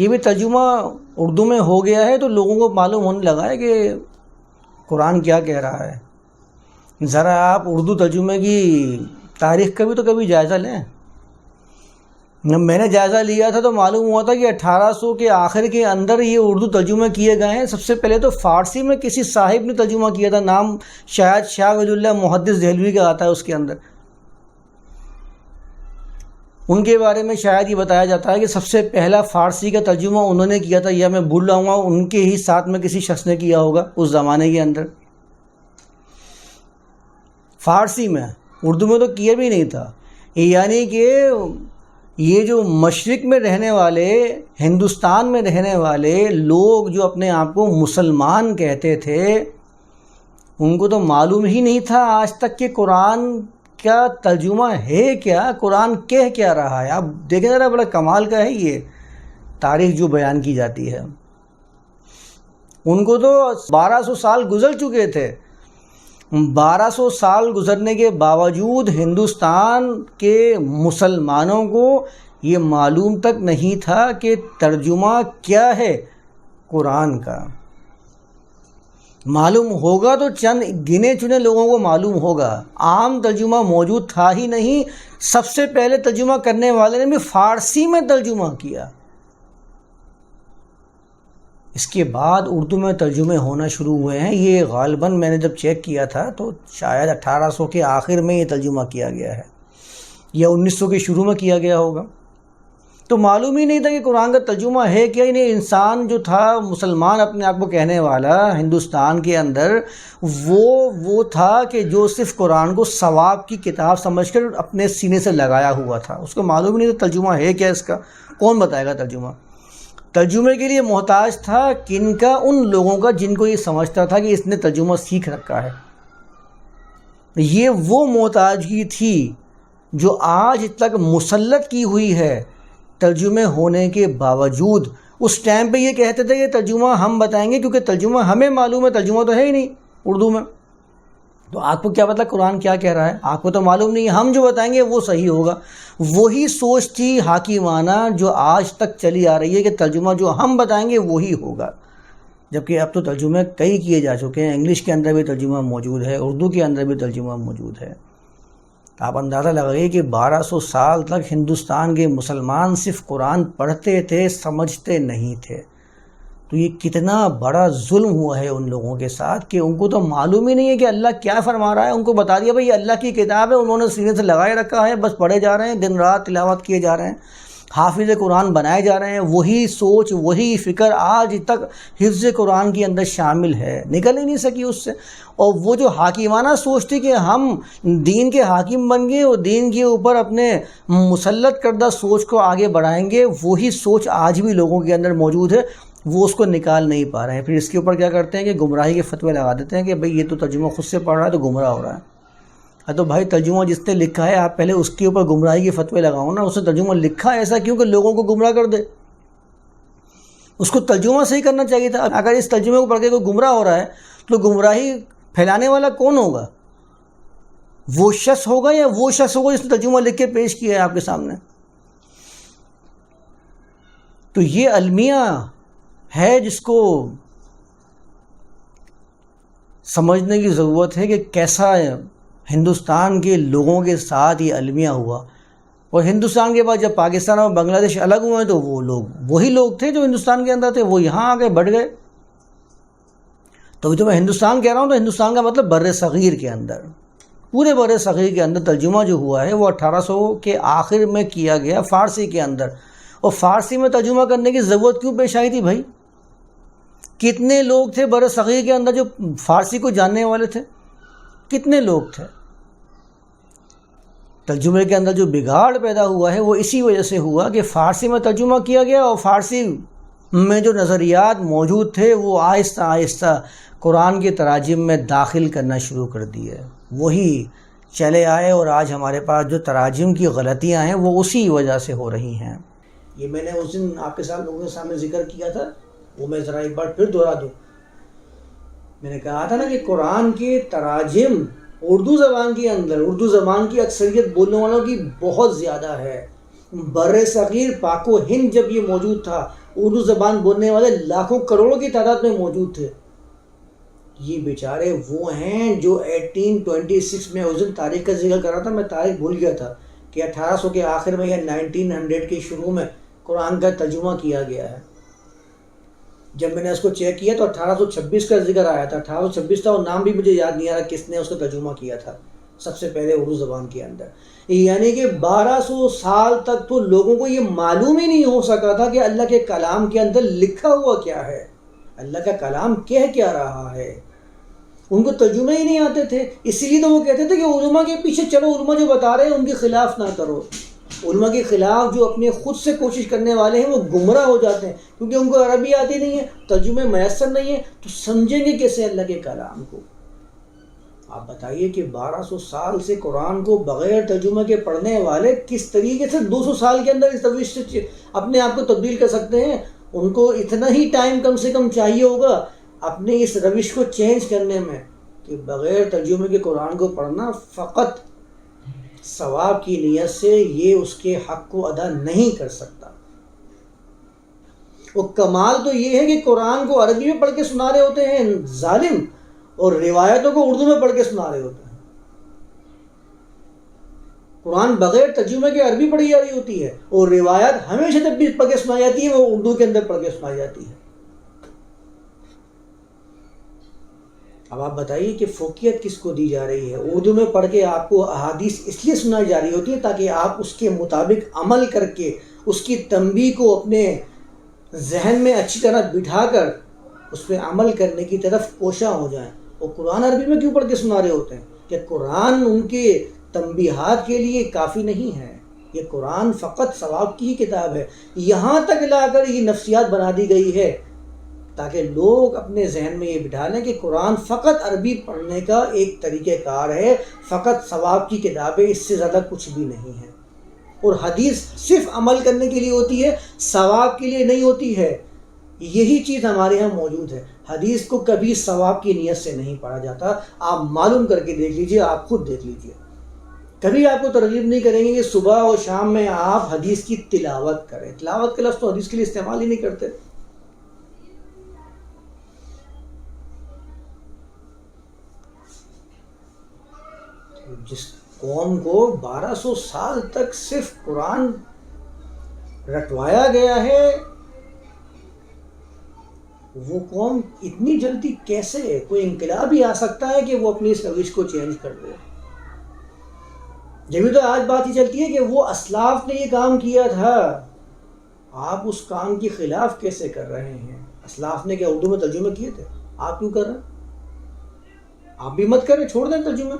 یہ بھی ترجمہ اردو میں ہو گیا ہے تو لوگوں کو معلوم ہونے لگا ہے کہ قرآن کیا کہہ رہا ہے۔ ذرا آپ اردو ترجمے کی تاریخ کا بھی تو کبھی جائزہ لیں۔ میں نے جائزہ لیا تھا تو معلوم ہوا تھا کہ اٹھارہ سو کے آخر کے اندر یہ اردو ترجمے کیے گئے ہیں۔ سب سے پہلے تو فارسی میں کسی صاحب نے ترجمہ کیا تھا۔ نام شاید شاہ ولی اللہ محدث دہلوی کا آتا ہے اس کے اندر۔ ان کے بارے میں شاید یہ بتایا جاتا ہے کہ سب سے پہلا فارسی کا ترجمہ انہوں نے کیا تھا، یا میں بھول رہا ہوں ان کے ہی ساتھ میں کسی شخص نے کیا ہوگا اس زمانے کے اندر۔ فارسی میں، اردو میں تو کیا بھی نہیں تھا۔ یعنی کہ یہ جو مشرق میں رہنے والے، ہندوستان میں رہنے والے لوگ جو اپنے آپ کو مسلمان کہتے تھے، ان کو تو معلوم ہی نہیں تھا آج تک کہ قرآن کیا ترجمہ ہے کیا؟ قرآن کہہ کیا رہا ہے؟ آپ دیکھیں ذرا، بڑا کمال کا ہے یہ تاریخ جو بیان کی جاتی ہے۔ ان کو تو بارہ سو سال گزر چکے تھے۔ بارہ سو سال گزرنے کے باوجود ہندوستان کے مسلمانوں کو یہ معلوم تک نہیں تھا کہ ترجمہ کیا ہے قرآن کا۔ معلوم ہوگا تو چند گنے چنے لوگوں کو معلوم ہوگا۔ عام ترجمہ موجود تھا ہی نہیں۔ سب سے پہلے ترجمہ کرنے والے نے بھی فارسی میں ترجمہ کیا۔ اس کے بعد اردو میں ترجمے ہونا شروع ہوئے ہیں۔ یہ غالباً میں نے جب چیک کیا تھا تو شاید اٹھارہ سو کے آخر میں یہ ترجمہ کیا گیا ہے۔ یا انیس سو کے شروع میں کیا گیا ہوگا۔ تو معلوم ہی نہیں تھا کہ قرآن کا ترجمہ ہے کیا انہیں انسان جو تھا مسلمان اپنے آپ کو کہنے والا ہندوستان کے اندر، وہ وہ تھا کہ جو صرف قرآن کو ثواب کی کتاب سمجھ کر اپنے سینے سے لگایا ہوا تھا۔ اس کو معلوم ہی نہیں تھا ترجمہ ہے کیا اس کا۔ کون بتائے گا ترجمہ؟ ترجمے کے لیے محتاج تھا کن کا؟ ان لوگوں کا جن کو یہ سمجھتا تھا کہ اس نے ترجمہ سیکھ رکھا ہے۔ یہ وہ محتاجگی تھی جو آج تک مسلط کی ہوئی ہے۔ ترجمے ہونے کے باوجود، اس ٹائم پہ یہ کہتے تھے کہ ترجمہ ہم بتائیں گے کیونکہ ترجمہ ہمیں معلوم ہے، ترجمہ تو ہے ہی نہیں اردو میں۔ تو آپ کو کیا پتہ قرآن کیا کہہ رہا ہے؟ آپ کو تو معلوم نہیں، ہم جو بتائیں گے وہ صحیح ہوگا۔ وہی سوچ تھی حاکمانہ جو آج تک چلی آ رہی ہے کہ ترجمہ جو ہم بتائیں گے وہی ہوگا۔ جبکہ اب تو ترجمے کئی کیے جا چکے ہیں۔ انگلش کے اندر بھی ترجمہ موجود ہے، اردو کے اندر بھی ترجمہ موجود ہے۔ آپ اندازہ لگائیے کہ بارہ سو سال تک ہندوستان کے مسلمان صرف قرآن پڑھتے تھے، سمجھتے نہیں تھے۔ تو یہ کتنا بڑا ظلم ہوا ہے ان لوگوں کے ساتھ کہ ان کو تو معلوم ہی نہیں ہے کہ اللہ کیا فرما رہا ہے۔ ان کو بتا دیا بھائی، یہ اللہ کی کتاب ہے، انہوں نے سینے سے لگائے رکھا ہے، بس پڑھے جا رہے ہیں، دن رات تلاوت کیے جا رہے ہیں۔ حافظ قرآن بنائے جا رہے ہیں، وہی سوچ، وہی فکر آج تک حفظ قرآن کے اندر شامل ہے۔ نکل ہی نہیں سکی اس سے۔ اور وہ جو حاکمانہ سوچ تھی کہ ہم دین کے حاکم بن گئے اور دین کے اوپر اپنے مسلط کردہ سوچ کو آگے بڑھائیں گے، وہی سوچ آج بھی لوگوں کے اندر موجود ہے۔ وہ اس کو نکال نہیں پا رہے ہیں۔ پھر اس کے اوپر کیا کرتے ہیں کہ گمراہی کے فتوے لگا دیتے ہیں کہ بھئی یہ تو ترجمہ خود سے پڑھ رہا ہے تو گمراہ ہو رہا ہے۔ ہاں تو بھائی ترجمہ جس نے لکھا ہے، آپ پہلے اس کے اوپر گمراہی کے فتوے لگاؤ نا، اس نے ترجمہ لکھا ہے ایسا کیوں کہ لوگوں کو گمراہ کر دے؟ اس کو ترجمہ صحیح کرنا چاہیے تھا۔ اگر اس ترجمے کو پڑھ کے کوئی گمراہ ہو رہا ہے، تو گمراہی پھیلانے والا کون ہوگا؟ وہ شخص ہوگا یا وہ شخص ہوگا جس نے ترجمہ لکھ کے پیش کیا ہے آپ کے سامنے؟ تو یہ المیہ ہے جس کو سمجھنے کی ضرورت ہے کہ کیسا ہندوستان کے لوگوں کے ساتھ یہ المیہ ہوا۔ اور ہندوستان کے بعد جب پاکستان اور بنگلہ دیش الگ ہوئے تو وہ لوگ، وہی لوگ تھے جو ہندوستان کے اندر تھے، وہ یہاں آ کے بڑھ گئے۔ تو جو میں ہندوستان کہہ رہا ہوں تو ہندوستان کا مطلب بر صغیر کے اندر۔ پورے بر صغیر کے اندر ترجمہ جو ہوا ہے وہ اٹھارہ سو کے آخر میں کیا گیا فارسی کے اندر۔ اور فارسی میں ترجمہ کرنے کی ضرورت کیوں پیش آئی تھی بھائی؟ کتنے لوگ تھے بر صغیر کے اندر جو فارسی کو جاننے والے تھے؟ کتنے لوگ تھے؟ ترجمے کے اندر جو بگاڑ پیدا ہوا ہے، وہ اسی وجہ سے ہوا کہ فارسی میں ترجمہ کیا گیا اور فارسی میں جو نظریات موجود تھے، وہ آہستہ آہستہ قرآن کے تراجم میں داخل کرنا شروع کر دیے۔ وہی چلے آئے اور آج ہمارے پاس جو تراجم کی غلطیاں ہیں، وہ اسی وجہ سے ہو رہی ہیں۔ یہ میں نے اس دن آپ کے ساتھ لوگوں کے سامنے ذکر کیا تھا، وہ میں ذرا ایک بار پھر دہرا دوں۔ میں نے کہا تھا نا کہ قرآن کے تراجم اردو زبان کے اندر، اردو زبان کی اکثریت بولنے والوں کی بہت زیادہ ہے۔ بر صغیر پاک و ہند جب یہ موجود تھا، اردو زبان بولنے والے لاکھوں کروڑوں کی تعداد میں موجود تھے۔ یہ بیچارے وہ ہیں جو ایٹین ٹوینٹی سکس میں اس دن تاریخ کا ذکر کر رہا تھا، میں تاریخ بھول گیا تھا کہ اٹھارہ سو کے آخر میں یا نائنٹین ہنڈریڈ کے شروع میں قرآن کا ترجمہ کیا گیا ہے۔ جب میں نے اس کو چیک کیا تو اٹھارہ سو چھبیس کا ذکر آیا تھا، اٹھارہ سو چھبیس تھا اور نام بھی مجھے یاد نہیں آ رہا کس نے اس کا ترجمہ کیا تھا، سب سے پہلے اردو زبان کے اندر۔ یعنی کہ بارہ سو سال تک تو لوگوں کو یہ معلوم ہی نہیں ہو سکا تھا کہ اللہ کے کلام کے اندر لکھا ہوا کیا ہے۔ اللہ کا کلام کہہ کیا رہا ہے۔ ان کو ترجمے ہی نہیں آتے تھے، اسی لیے تو وہ کہتے تھے کہ علماء کے پیچھے چلو، علماء جو بتا رہے ہیں ان کے خلاف نہ کرو۔ علماء کے خلاف جو اپنے خود سے کوشش کرنے والے ہیں، وہ گمراہ ہو جاتے ہیں۔ کیونکہ ان کو عربی آتی نہیں ہے، ترجمے میسر نہیں ہے، تو سمجھیں گے کیسے اللہ کے کلام کو؟ آپ بتائیے کہ بارہ سو سال سے قرآن کو بغیر ترجمہ کے پڑھنے والے کس طریقے سے دو سو سال کے اندر اس طویش سے اپنے آپ کو تبدیل کر سکتے ہیں؟ ان کو اتنا ہی ٹائم کم سے کم چاہیے ہوگا اپنے اس روش کو چینج کرنے میں کہ بغیر ترجمے کے قرآن کو پڑھنا فقط ثواب کی نیت سے یہ اس کے حق کو ادا نہیں کر سکتا۔ وہ کمال تو یہ ہے کہ قرآن کو عربی میں پڑھ کے سنا رہے ہوتے ہیں، ظالم، اور روایتوں کو اردو میں پڑھ کے سنا رہے ہوتے ہیں۔ قرآن بغیر ترجمے کے عربی پڑھی جا رہی ہوتی ہے، اور روایت ہمیشہ جب بھی پڑھ کے سنائی جاتی ہے، وہ اردو کے اندر پڑھ کے سنائی جاتی ہے۔ اب آپ بتائیے کہ فوقیت کس کو دی جا رہی ہے؟ اردو میں پڑھ کے آپ کو احادیث اس لیے سنائی جا رہی ہوتی ہے تاکہ آپ اس کے مطابق عمل کر کے اس کی تنبی کو اپنے ذہن میں اچھی طرح بٹھا کر اس پہ عمل کرنے کی طرف کوشاں ہو جائیں۔ وہ قرآن عربی میں کیوں پڑھ کے سنا رہے ہوتے ہیں؟ کہ قرآن ان کے تنبیہات کے لیے کافی نہیں ہے۔ یہ قرآن فقط ثواب کی ہی کتاب ہے۔ یہاں تک لا کر یہ نفسیات بنا دی گئی ہے۔ تاکہ لوگ اپنے ذہن میں یہ بٹھا لیں کہ قرآن فقط عربی پڑھنے کا ایک طریقہ کار ہے، فقط ثواب کی کتابیں اس سے زیادہ کچھ بھی نہیں ہیں۔ اور حدیث صرف عمل کرنے کے لیے ہوتی ہے، ثواب کے لیے نہیں ہوتی ہے۔ یہی چیز ہمارے یہاں موجود ہے۔ حدیث کو کبھی ثواب کی نیت سے نہیں پڑھا جاتا۔ آپ معلوم کر کے دیکھ لیجیے، آپ خود دیکھ لیجیے۔ کبھی آپ کو ترغیب نہیں کریں گے کہ صبح اور شام میں آپ حدیث کی تلاوت کریں۔ تلاوت کا لفظ تو حدیث کے لیے استعمال ہی نہیں کرتے۔ جس قوم کو بارہ سو سال تک صرف قرآن رٹوایا گیا ہے، وہ قوم اتنی جلدی کیسے ہے کوئی انقلاب ہی آ سکتا ہے کہ وہ اپنی اس روش کو چینج کر دے؟ جبھی تو آج بات ہی چلتی ہے کہ وہ اسلاف نے یہ کام کیا تھا۔ آپ اس کام کے خلاف کیسے کر رہے ہیں؟ اسلاف نے کیا اردو میں ترجمہ کیے تھے؟ آپ کیوں کر رہے ہیں؟ آپ بھی مت کریں، چھوڑ دیں ترجمہ۔